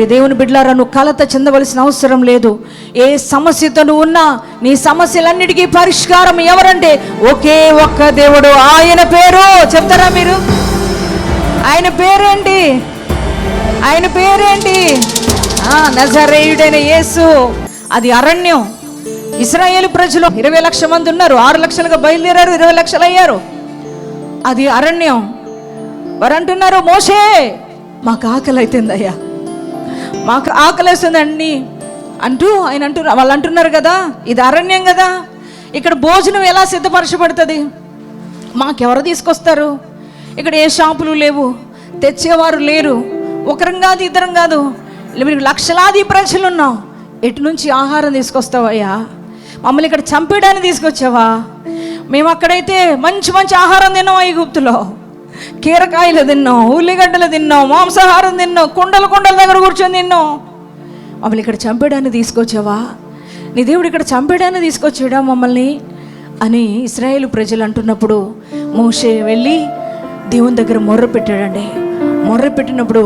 ప్రియ దేవుని బిడ్డలారా నువ్వు కలత చెందవలసిన అవసరం లేదు. ఏ సమస్యతో నువ్వు ఉన్నా నీ సమస్యలన్నిటికీ పరిష్కారం ఎవరంటే ఒకే ఒక్క దేవుడు. ఆయన పేరు చెప్తారా మీరు? ఆయన పేరేంటి? ఆయన పేరేంటి? ఆ, నజరేయుడైన యేసు. అది అరణ్యం. ఇస్రాయేల్ ప్రజలు ఇరవై లక్షల మంది ఉన్నారు. ఆరు లక్షలుగా బయలుదేరారు ఇరవై లక్షలు అయ్యారు. అది అరణ్యం. వారు అంటున్నారు మోషే మాకు ఆకలి అవుతుందయ్యా మాకు ఆకలేస్తుందండి అంటూ ఆయన అంటున్నారు వాళ్ళు అంటున్నారు కదా ఇది అరణ్యం కదా. ఇక్కడ భోజనం ఎలా సిద్ధపరచబడుతుంది? మాకెవరు తీసుకొస్తారు? ఇక్కడ ఏ షాపులు లేవు? తెచ్చేవారు లేరు. ఒకరం కాదు ఇద్దరం కాదు. మీరు లక్షలాది ప్రజలు ఉన్నాం. ఎటు నుంచి ఆహారం తీసుకొస్తావయ్యా? మమ్మల్ని ఇక్కడ చంపేయడానికి తీసుకొచ్చావా? మేము అక్కడైతే మంచి మంచి ఆహారం తిన్నాం గుప్తులో కీరకాయలు తిన్నాం ఉల్లిగడ్డలు తిన్నాం మాంసాహారం తిన్నాం కుండలు కుండల దగ్గర కూర్చొని తిన్నాం. మమ్మల్ని ఇక్కడ చంపేడాన్ని తీసుకొచ్చావా? నీ దేవుడు ఇక్కడ చంపేడాన్ని తీసుకొచ్చాడా మమ్మల్ని? అని ఇస్రాయేల్ ప్రజలు అంటున్నప్పుడు మోషే వెళ్ళి దేవుని దగ్గర మొర్ర పెట్టాడండి. మొర్ర పెట్టినప్పుడు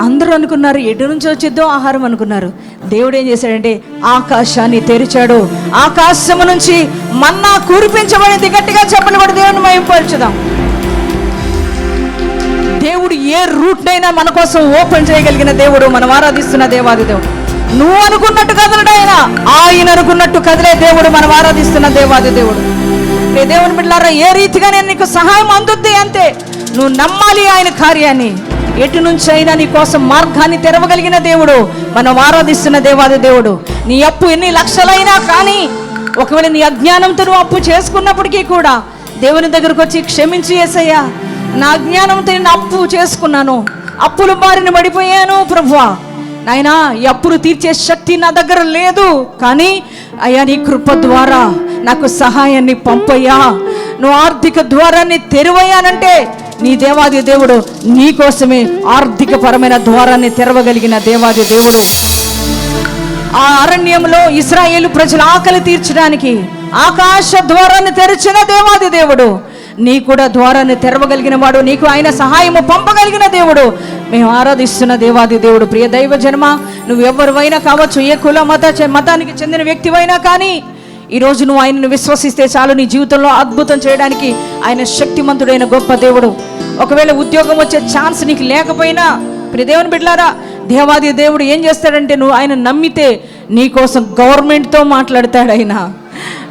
అందరూ అనుకున్నారు ఎటు నుంచి వచ్చిద్దో ఆహారం అనుకున్నారు. దేవుడు ఏం చేశాడంటే ఆకాశాన్ని తెరిచాడు. ఆకాశము నుంచి మన్నా కురిపించబడింది. గట్టిగా చెప్పని కూడా దేవుని మయంపరచుదాం ఏ రూట్నైనా మన కోసం ఓపెన్ చేయగలిగిన దేవుడు మనం ఆరాధిస్తున్న దేవాది దేవుడు. నువ్వు అనుకున్నట్టు కదలడు ఆయన. ఆయన అనుకున్నట్టు కదిలే దేవుడు మనం ఆరాధిస్తున్న దేవాది దేవుడు. ఏ దేవుని బిడ్డారా ఏ రీతిగా నేను నీకు సహాయం అందుద్ది అంతే నువ్వు నమ్మాలి ఆయన కార్యాన్ని. ఎటు నుంచి అయినా నీ కోసం మార్గాన్ని తెరవగలిగిన దేవుడు మనం ఆరాధిస్తున్న దేవాది దేవుడు. నీ అప్పు ఎన్ని లక్షలైనా కానీ ఒకవేళ నీ అజ్ఞానంతో నువ్వు అప్పు చేసుకున్నప్పటికీ కూడా దేవుని దగ్గరకు వచ్చి క్షమించి ఏసయ్యా. నా జ్ఞానంతో నేను అప్పు చేసుకున్నాను. అప్పుల బారిన పడిపోయాను ప్రభువా. నాయనా ఈ అప్పులు తీర్చే శక్తి నా దగ్గర లేదు. కానీ అయ్యా నీ కృప ద్వారా నాకు సహాయాన్ని పంపయ్యా. నువ్వు ఆర్థిక ద్వారాన్ని తెరవయ్యానంటే నీ దేవాది దేవుడు నీ కోసమే ఆర్థిక పరమైన ద్వారాన్ని తెరవగలిగిన దేవాది దేవుడు. ఆ అరణ్యంలో ఇస్రాయేలు ప్రజల ఆకలి తీర్చడానికి ఆకాశ ద్వారాన్ని తెరిచిన దేవాది దేవుడు. నీ కూడా ద్వారాన్ని తెరవగలిగిన వాడు నీకు ఆయన సహాయము పంపగలిగిన దేవుడు. మేము ఆరాధిస్తున్న దేవాది దేవుడు ప్రియ దైవ జన్మ నువ్వు ఎవరివైనా కావచ్చు ఏ కుల మత మతానికి చెందిన వ్యక్తివైనా కానీ ఈరోజు నువ్వు ఆయనను విశ్వసిస్తే చాలు నీ జీవితంలో అద్భుతం చేయడానికి ఆయన శక్తిమంతుడైన గొప్ప దేవుడు. ఒకవేళ ఉద్యోగం వచ్చే ఛాన్స్ నీకు లేకపోయినా ప్రియ దేవుని బిడ్డలారా దేవాది దేవుడు ఏం చేస్తాడంటే నువ్వు ఆయన నమ్మితే నీకోసం గవర్నమెంట్తో మాట్లాడతాడు ఆయన.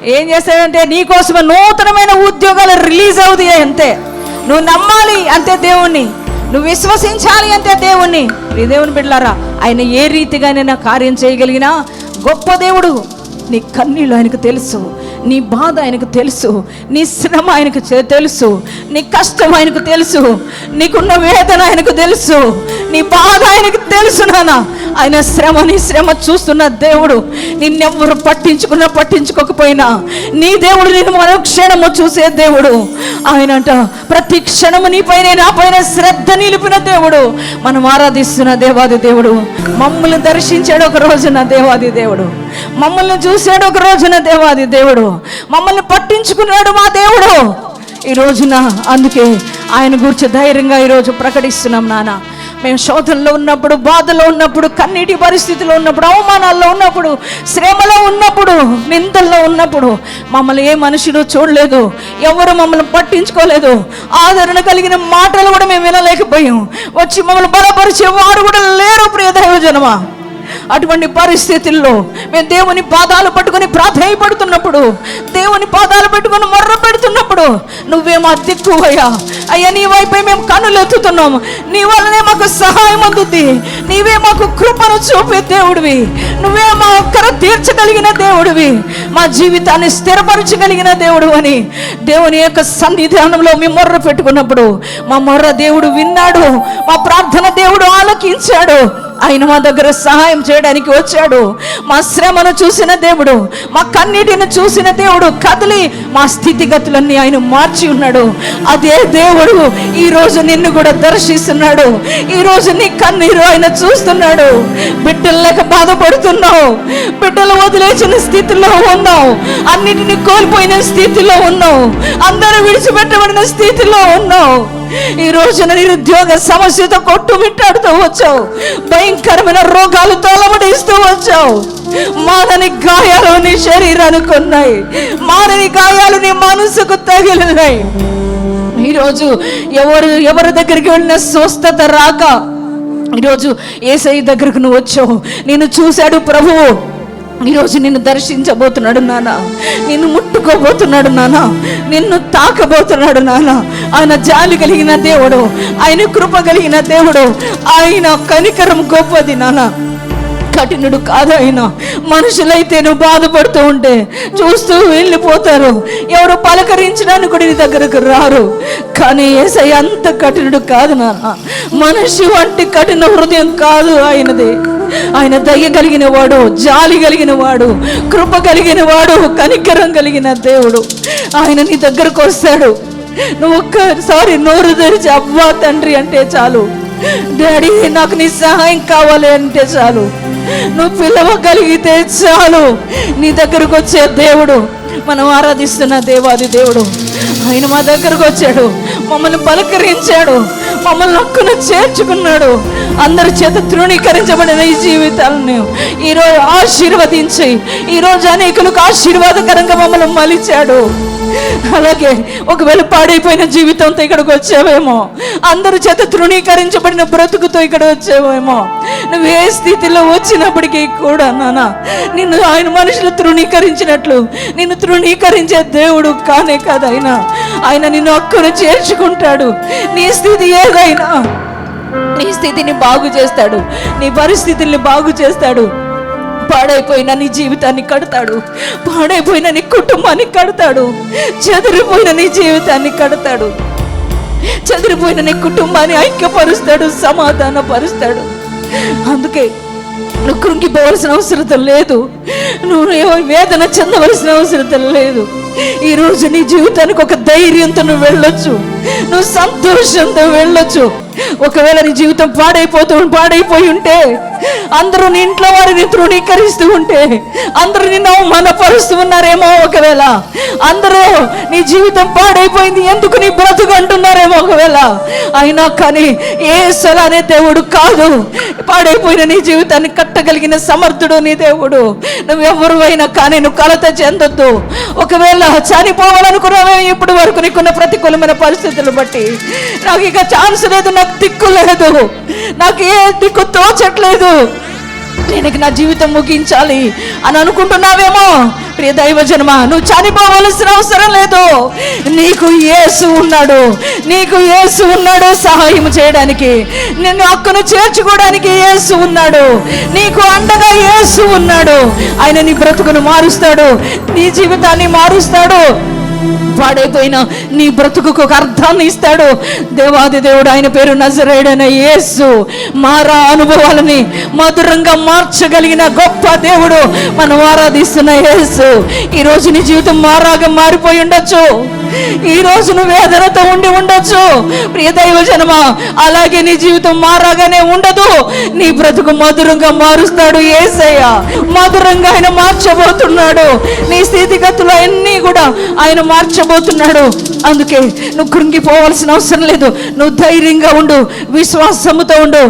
ఏం చేస్తాడంటే నీకోసం నూతనమైన ఉద్యోగాలు రిలీజ్ అవుతాయి అంతే. నువ్వు నమ్మాలి అంతే దేవుణ్ణి. నువ్వు విశ్వసించాలి అంతే దేవుణ్ణి. ప్రియ దేవుని బిడ్డలారా ఆయన ఏ రీతిగా నేను కార్యం చేయగలిగినా గొప్ప దేవుడు. నీ కన్నీళ్ళు ఆయనకు తెలుసు నీ బాధ ఆయనకు తెలుసు నీ శ్రమ ఆయనకు తెలుసు నీ కష్టం ఆయనకు తెలుసు నీకున్న వేదన ఆయనకు తెలుసు నీ బాధ ఆయనకు తెలుసు నాన్న ఆయన శ్రమ నీ శ్రమ చూస్తున్న దేవుడు నిన్నెవ్వరు పట్టించుకున్నా పట్టించుకోకపోయినా నీ దేవుడు నేను మరో క్షణము చూసే దేవుడు. ఆయన అంట ప్రతి క్షణము నీ పైన నా పైన శ్రద్ధ నిలిపిన దేవుడు. మనం ఆరాధిస్తున్న దేవాది దేవుడు. మమ్మల్ని దర్శించాడు ఒక రోజు నా దేవాది దేవుడు. మమ్మల్ని చూశాడు ఒక రోజున దేవాది దేవుడు. మమ్మల్ని పట్టించుకున్నాడు మా దేవుడు. ఈ రోజున అందుకే ఆయన గురించి ధైర్యంగా ఈరోజు ప్రకటిస్తున్నాం నాన్న. మేము శోధనలో ఉన్నప్పుడు బాధలో ఉన్నప్పుడు కన్నీటి పరిస్థితిలో ఉన్నప్పుడు అవమానాల్లో ఉన్నప్పుడు శ్రమలో ఉన్నప్పుడు నిందల్లో ఉన్నప్పుడు మమ్మల్ని ఏ మనుషులు చూడలేదు ఎవరు మమ్మల్ని పట్టించుకోలేదు. ఆదరణ కలిగిన మాటలు కూడా మేము వినలేకపోయాం. వచ్చి మమ్మల్ని బలపరిచే వారు కూడా లేరు ప్రియ దైవజనమా. అటువంటి పరిస్థితుల్లో మేము దేవుని పాదాలు పట్టుకుని ప్రాధాయపడుతున్నప్పుడు దేవుని పాదాలు పట్టుకుని మొర్ర పెడుతున్నప్పుడు నువ్వే మా దిక్కువయ్యా అయ్యా నీ వైపే మేము కన్నులు ఎత్తుతున్నాము నీ వల్లనే మాకు సహాయం అందుద్ది. నీవే మాకు కృపను చూపే దేవుడివి. నువ్వే మా ఒక్కరు తీర్చగలిగిన దేవుడివి. మా జీవితాన్ని స్థిరపరచగలిగిన దేవుడు అని దేవుని యొక్క సన్నిధానంలో మేము మొర్ర పెట్టుకున్నప్పుడు మా మొర్ర దేవుడు విన్నాడు మా ప్రార్థన దేవుడు ఆలకించాడు. ఆయన మా దగ్గర సహాయం చేయడానికి వచ్చాడు. మా శ్రమను చూసిన దేవుడు మా కన్నీటిని చూసిన దేవుడు కదిలి మా స్థితిగతులన్నీ ఆయన మార్చి ఉన్నాడు. అదే దేవుడు ఈరోజు నిన్ను కూడా దర్శిస్తున్నాడు. ఈ నీ కన్నీరు ఆయన చూస్తున్నాడు. బిడ్డలు లేక బాధపడుతున్నావు. బిడ్డలు వదిలేసిన స్థితిలో ఉన్నావు. అన్నిటిని కోల్పోయిన స్థితిలో ఉన్నావు. అందరూ విడిచిపెట్టబడిన స్థితిలో ఉన్నావు. ఈ రోజున నిరుద్యోగ సమస్యతో కొట్టుమిట్టాడుతూ వచ్చావు. భయంకరమైన రోగాలు అలమడిస్తూ వచ్చావు. మానని గాయాలు నీ శరీరానికి ఉన్నాయి. మానని గాయాలు నీ మనసుకు తగిలినాయి. ఈరోజు ఎవరు ఎవరి దగ్గరికి వెళ్ళిన స్వస్థత రాక ఈరోజు ఏసై దగ్గరకు నువ్వు వచ్చావు. నిన్ను చూశాడు ప్రభువు. ఈరోజు నిన్ను దర్శించబోతున్నాడు నాన్న. నిన్ను ముట్టుకోబోతున్నాడు నాన్న. నిన్ను తాకబోతున్నాడు నాన్న. ఆయన జాలి కలిగిన దేవుడు. ఆయన కృప కలిగిన దేవుడు. ఆయన కనికరం గొప్పది నాన్న. కఠినుడు కాదు ఆయన మనుషులైతే నువ్వు బాధపడుతూ ఉంటే చూస్తూ వెళ్ళిపోతారు. ఎవరు పలకరించడానికి కూడా నీ దగ్గరకు రారు. కానీ ఏసై అంత కఠినుడు కాదు నాన్న. మనిషి వంటి కఠిన హృదయం కాదు ఆయనది. ఆయన దయ కలిగిన వాడు జాలి కలిగిన వాడు కృప కలిగిన వాడు కనికరం కలిగిన దేవుడు. ఆయన నీ దగ్గరకు వస్తాడు. నువ్వు ఒక్కసారి నోరు తెరిచి అవ్వా తండ్రి అంటే చాలు. డాడీ నాకు నీ సహాయం కావాలి అంటే చాలు. నువ్వు పిలవగలిగితే చాలు. నీ దగ్గరకు వచ్చే దేవుడు మనం ఆరాధిస్తున్న దేవాది దేవుడు ఆయన మా దగ్గరకు వచ్చాడు. మమ్మల్ని పలకరించాడు. మమ్మల్ని హక్కున చేర్చుకున్నాడు. అందరి చేత తృణీకరించబడిన ఈ జీవితాలను ఈరోజు ఆశీర్వదించి ఈరోజు అనేకులకు ఆశీర్వాదకరంగా మమ్మల్ని మలిచాడు. అలాగే ఒకవేళ పాడైపోయిన జీవితంతో ఇక్కడికి వచ్చావేమో అందరి చేత తృణీకరించబడిన బ్రతుకుతో ఇక్కడ వచ్చావేమో నువ్వు ఏ స్థితిలో వచ్చినప్పటికీ కూడా నాన్న నిన్ను ఆయన మనుషులు తృణీకరించినట్లు నిన్ను తృణీకరించే దేవుడు కానే కాదు ఆయన. ఆయన నిన్ను హక్కును చేర్చుకుంటాడు. నీ స్థితి ఏదైనా నీ స్థితిని బాగు చేస్తాడు. నీ పరిస్థితుల్ని బాగు చేస్తాడు. పాడైపోయిన నీ జీవితాన్ని కడతాడు. పాడైపోయిన నీ కుటుంబాన్ని కడతాడు. చెదిరిపోయిన నీ జీవితాన్ని కడతాడు. చెదిరిపోయిన నీ కుటుంబాన్ని ఐక్యపరుస్తాడు సమాధాన పరుస్తాడు అందుకే నువ్వు కృంగిపోవలసిన అవసరం లేదు. నువ్వు వేదన చెందవలసిన అవసరం లేదు. ఈ రోజు నీ జీవితానికి ఒక ధైర్యంతో నువ్వు వెళ్ళొచ్చు. నువ్వు సంతోషంతో వెళ్ళొచ్చు. ఒకవేళ నీ జీవితం పాడైపోతూ పాడైపోయి ఉంటే అందరూ నీ ఇంట్లో వారిని తృణీకరిస్తూ ఉంటే అందరూ నిన్ను అవమానపరుస్తూ ఉన్నారేమో ఒకవేళ. అందరూ నీ జీవితం పాడైపోయింది ఎందుకు నీ బ్రతుకు అంటున్నారేమో ఒకవేళ. అయినా కానీ ఏ అనే దేవుడు కాదు. పాడైపోయిన నీ జీవితాన్ని కట్టగలిగిన సమర్థుడు నీ దేవుడు. నువ్వు ఎవరు అయినా కానీ నువ్వు కలత చెందొద్దు. ఒకవేళ చనిపోవాలనుకున్నావే ఇప్పటి వరకు నీకున్న ప్రతికూలమైన పరిస్థితులు బట్టి నాకు ఇక ఛాన్స్ లేదు నాకు దిక్కు లేదు నాకు ఏ దిక్కు తోచట్లేదు. నేను నా జీవితం ముగించాలి అని అనుకుంటున్నావేమో? ప్రియ దైవజనమ నువ్వు చనిపోవలసిన అవసరం లేదు. నీకు ఏసు ఉన్నాడు. నీకు ఏసు ఉన్నాడు సహాయం చేయడానికి. నిన్ను అక్కను చేర్చుకోవడానికి ఏసు ఉన్నాడు. నీకు అండగా యేసు ఉన్నాడు. ఆయన నీ బ్రతుకును మారుస్తాడు. నీ జీవితాన్ని మారుస్తాడు. పాడైపోయిన నీ బ్రతుకుకు ఒక అర్థాన్ని ఇస్తాడు. దేవాది దేవుడు ఆయన పేరు నజరేడైన యేసు. మారా అనుభవాలని మధురంగా మార్చగలిగిన గొప్ప దేవుడు మనం ఆరాధిస్తున్న యేసు. ఈ రోజు నీ జీవితం మారాగా మారిపోయి ఉండొచ్చు. ఈ రోజు నువ్వు వేదనతో ఉండి ఉండొచ్చు. ప్రియ దైవ జనమా అలాగే నీ జీవితం మారాగానే ఉండదు. నీ బ్రతుకు మధురంగా మారుస్తాడు ఏసయ్య. మధురంగా ఆయన మార్చబోతున్నాడు. నీ స్థితిగతులు అన్నీ కూడా ఆయన మార్చబోతున్నాడు. అందుకే నువ్వు కృంగిపోవాల్సిన అవసరం లేదు. నువ్వు ధైర్యంగా ఉండు విశ్వాసముతో ఉండు.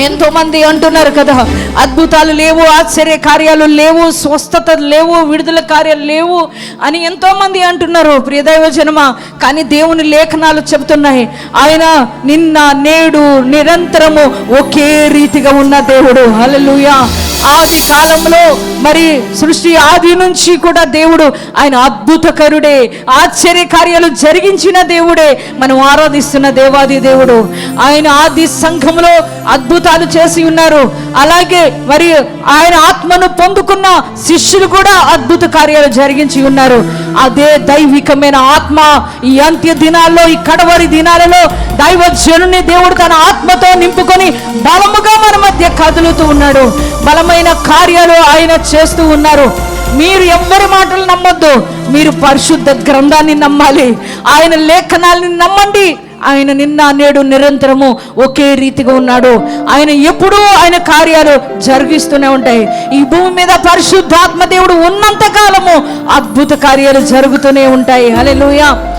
ఎంతో మంది అంటున్నారు కదా అద్భుతాలు లేవు ఆశ్చర్య కార్యాలు లేవు స్వస్థత లేవు విడుదల కార్యాలు లేవు అని ఎంతో మంది అంటున్నారు. ప్రియదైవ జనమ కానీ దేవుని లేఖనాలు చెబుతున్నాయి. ఆయన నిన్న నేడు నిరంతరము ఒకే రీతిగా ఉన్న దేవుడు. హల్లెలూయా. ఆది కాలంలో మరి సృష్టి ఆది నుంచి కూడా దేవుడు ఆయన అద్భుతకరుడే ఆశ్చర్య కార్యాలు జరిగించిన దేవుడే మనం ఆరాధిస్తున్న దేవాది దేవుడు. ఆయన ఆది సంఘంలో అద్భుతాలు చేసి ఉన్నారు. అలాగే మరి ఆయన ఆత్మను పొందుకున్న శిష్యులు కూడా అద్భుత కార్యాలు జరిగించి ఉన్నారు. అదే దైవికమైన ఆత్మ ఈ అంత్య దినాల్లో ఈ కడవరి దినాలలో దైవ జనుని దేవుడు తన ఆత్మతో నింపుకొని బలముగా మన మధ్య కదులుతూ ఉన్నాడు. బలమైన కార్యాలు ఆయన చేస్తూ ఉన్నారు. మీరు ఎవ్వరి మాటలు నమ్మొద్దు. మీరు పరిశుద్ధ గ్రంథాన్ని నమ్మాలి. ఆయన లేఖనాల్ని నమ్మండి. ఆయన నిన్న నేడు నిరంతరము ఒకే రీతిగా ఉన్నాడు. ఆయన ఎప్పుడూ ఆయన కార్యాలు జరిగిస్తూనే ఉంటాయి. ఈ భూమి మీద పరిశుద్ధాత్మ దేవుడు ఉన్నంత కాలము అద్భుత కార్యాలు జరుగుతూనే ఉంటాయి. హల్లెలూయా.